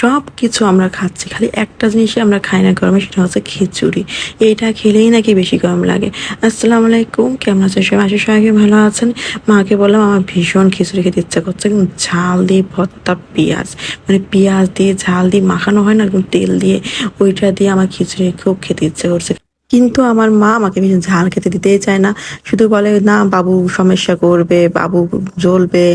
সব কিছু আমরা খাচ্ছি। খালি একটা জিনিসই আমরা খাই না গরমে, সেটা হচ্ছে খিচুড়ি। এইটা খেলেই নাকি বেশি গরম লাগে। আসসালামু আলাইকুম, কেমন আছেন সবাই? আশা সবাই ভালো আছেন। মাকে বললাম, আমার ভীষণ খিচুড়ি খেতে ইচ্ছা করছে। একদম ঝাল দিয়ে ভর্তা, পেঁয়াজ। মানে পেঁয়াজ দিয়ে ঝাল দিয়ে মাখানো হয় না, একদম তেল দিয়ে। ওইটা দিয়ে আমার খিচুড়ি খুব খেতে ইচ্ছে করছে। কিন্তু আমার মা আমাকে বেশি ঝাল খেতে দিতেই চায় না। শুধু বলে, না, বাবু সমস্যা করবে, বাবু জ্বলবে,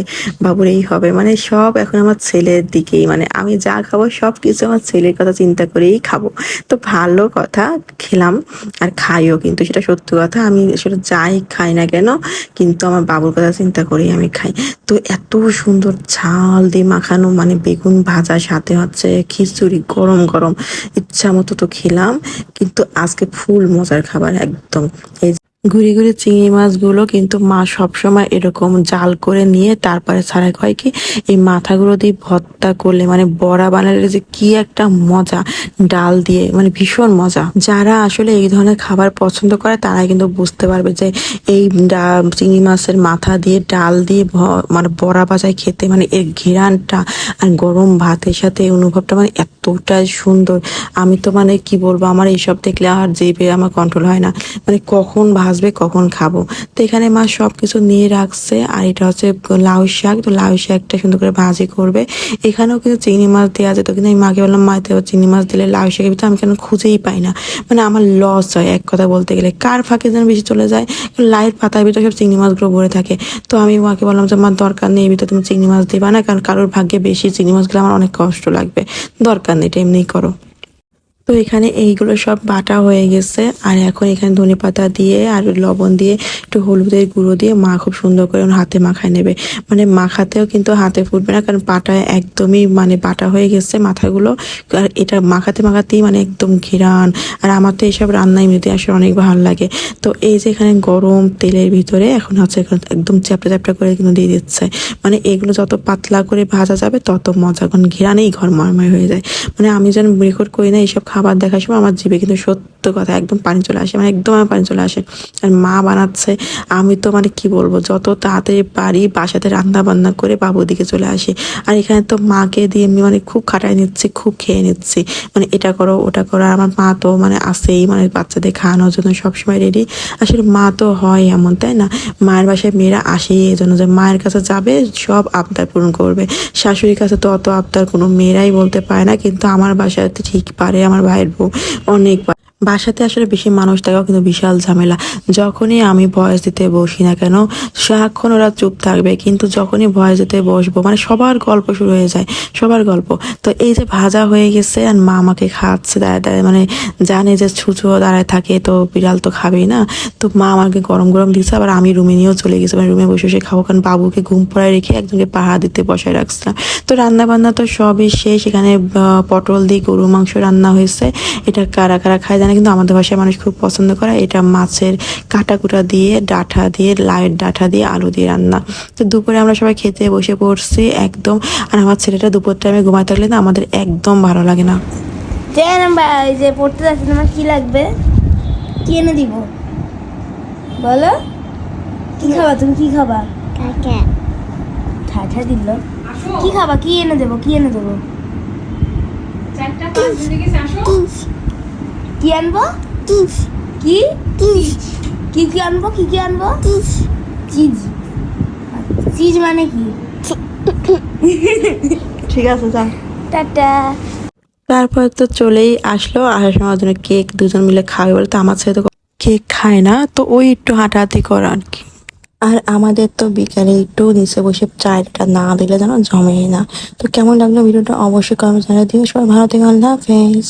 বাবুর এই হবে। মানে সব এখন আমার ছেলের দিকেই। মানে আমি যা খাব সব কিছু আমার ছেলের কথা চিন্তা করেই খাব। তো ভালো কথা, খেলাম আর খাইও কিন্তু, সেটা সত্য কথা। আমি সেটা যাই খাই না কেন, কিন্তু আমার বাবুর কথা চিন্তা করেই আমি খাই। তো এত সুন্দর ঝাল দিয়ে মাখানো মানে বেগুন ভাজা, সাথে হচ্ছে খিচুড়ি, গরম গরম, ইচ্ছা মতো তো খেলাম। কিন্তু আজকে ফুল মজার খাবার একদম। এই ঘুরে ঘুরে চিংড়ি মাছগুলো কিন্তু মা সবসময় এরকম জাল করে নিয়ে তারপরে ছাড়াই কয় কি, এই মাথাগুলো দিয়ে ভর্তা করলে মানে বড়া বানালে যে কি একটা মজা, ডাল দিয়ে মানে ভীষণ মজা। যারা আসলে এই ধরনের খাবার পছন্দ করে তারা কিন্তু বুঝতে পারবে যে এই চিংড়ি মাছের মাথা দিয়ে ডাল দিয়ে মানে বড়া বাজায় খেতে মানে এর ঘেরানটা আর গরম ভাতের সাথে অনুভবটা মানে এতটাই সুন্দর। আমি তো মানে কি বলব, আমার এইসব দেখলে আর জিভে আমার কন্ট্রোল হয় না। মানে কখন ভাসবে কখন খাব। তো এখানে মা সব কিছু নিয়ে রাখছে, আর এটা হচ্ছে লাউ শাক। তো লাউ শাকটা সুন্দর করে ভাজি করবে। এখানেও কিন্তু চিংড়ি মাছ দেওয়া যেত কিন্তু আমি মাকে বললাম, মা তো চিংড়ি মাছ দিলে লাউ শাকের ভিতরে আমি কেন খুঁজেই পাই না? মানে আমার লস হয়, এক কথা বলতে গেলে। কার ফাঁকে যেন বেশি চলে যায়? লাইট পাতার ভিতরে সব চিংড়ি মাছগুলো ভরে থাকে। তো আমি মাকে বললাম যে আমার দরকার নেই এর ভিতরে তুমি চিংড়ি মাছ দিবা না, কারণ কারোর ভাগ্যে বেশি চিংড়ি মাছগুলো আমার অনেক কষ্ট লাগবে। দরকার নেই, এটা এমনিই করো। তো এখানে এইগুলো সব বাটা হয়ে গেছে। আর এখন এখানে ধনে পাতা দিয়ে আর লবণ দিয়ে একটু হলুদের গুঁড়ো দিয়ে মা খুব সুন্দর করে হাতে মাখায় নেবে। মানে মাখাতেও কিন্তু হাতে ফুটবে না, কারণ পাটায় একদমই মানে বাটা হয়ে গেছে মাথাগুলো। আর এটা মাখাতে মাখাতেই মানে একদম ঘিরান। আর আমার তো এইসব রান্না এমনিতে আসলে অনেক ভালো লাগে। তো এই যে এখানে গরম তেলের ভিতরে এখন হচ্ছে একদম চ্যাপটা চ্যাপটা করে কিন্তু দিয়ে দিচ্ছে। মানে এগুলো যত পাতলা করে ভাজা যাবে তত মজা, কারণ ঘেরানেই ঘর মরময় হয়ে যায়। মানে আমি যেন রেকর্ড করি না এইসব খাবার দেখার সময় আমার জিভে কিন্তু সত্য কথা, একদম পানি চলে আসে মানে একদম আমার পানি চলে আসে। আর মা বানাচ্ছে, আমি তো মানে কি বলব, যত তাড়াতাড়ি পারি বাসাতে রান্না বান্না করে বাবুর দিকে চলে আসি। আর এখানে তো মাকে দিয়ে আমি মানে খুব খাটায় নিচ্ছি, খুব খেয়ে নিচ্ছি। মানে এটা করো, ওটা করো, আর আমার মা তো মানে আসেই মানে বাচ্চাদের খাওয়ানোর জন্য সবসময় রেডি আসলে মা তো হয় এমন, তাই না? মায়ের বাসায় মেয়েরা আসেই এই জন্য যে মায়ের কাছে যাবে, সব আবদার পূরণ করবে। শাশুড়ির কাছে তো অত আবদার কোনো মেয়েরাই বলতে পারে না, কিন্তু আমার বাসায় ঠিক পারে, আমার ভাইয়ের বউ অনেক। বাসাতে আসলে বেশি মানুষ থাকাও কিন্তু বিশাল ঝামেলা। যখনই আমি ভয়েস দিতে বসি না কেন, সারাক্ষণ ওরা চুপ থাকবে। কিন্তু যখনই ভয়েস দিতে বসবো মানে সবার গল্প শুরু হয়ে যায়, সবার গল্প। তো এই যে ভাজা হয়ে গেছে আর মা আমাকে খাচ্ছে, দাঁড়ায় দাঁড়ায় মানে জানে যে ছুঁচো দাঁড়ায় থাকে, তো বিড়াল তো খাবেই না। তো মা আমাকে গরম গরম দিচ্ছে আবার আমি রুমে নিয়েও চলে গেছি। মানে রুমে বসে বসে খাব, কারণ বাবুকে ঘুম পড়ায় রেখে একজনকে পাহা দিতে বসায় রাখছিলাম। তো রান্না বান্না তো সবই শেষ। এখানে পটল দিয়ে গরু মাংস রান্না হয়েছে। এটা কারা কারা খায় জানে কিন্তু আমাদের বাসায় মানুষ খুব পছন্দ করে এটা মাছের কাটা কুটা দিয়ে ডাঁটা দিয়ে লাইট ডাঁটা দিয়ে আলু দিয়ে রান্না। তো দুপুরে আমরা সবাই খেতে বসে পড়ছি একদম। আর আমার ছেলেটা দুপুর টাইমে ঘুমায় থাকলে না আমাদের একদম ভালো লাগে না। যে এই যে পড়তে যাচ্ছি তোমার কি লাগবে? কি এনে দিব? বলো। কি খাবা? তুমি কি খাবা? ঠাঠা দিল। কি খাবা? কি এনে দেবো? কি এনে দেবো? কি আনব? কি? কি কি আনব? কি কি আনব? চিজ চিজ মানে কি? ঠিক আছে যা। টাটা। তারপর তো চলেই আসলো আসার সময় জন্য কেক দুজন মিলে খাবে বলে তো আমার ছেলে তো কেক খায় না তো ওই একটু হাঁটাহাঁটি করে আর কি। আর আমাদের তো বিকালে একটু নিচে বসে চায়টা না দিলে যেন জমেই না। তো কেমন লাগল ভিডিওটা অবশ্যই কমেন্ট জানিয়ে দিও। সবাই ভালো থেকে আল্লাহ হাফেজ।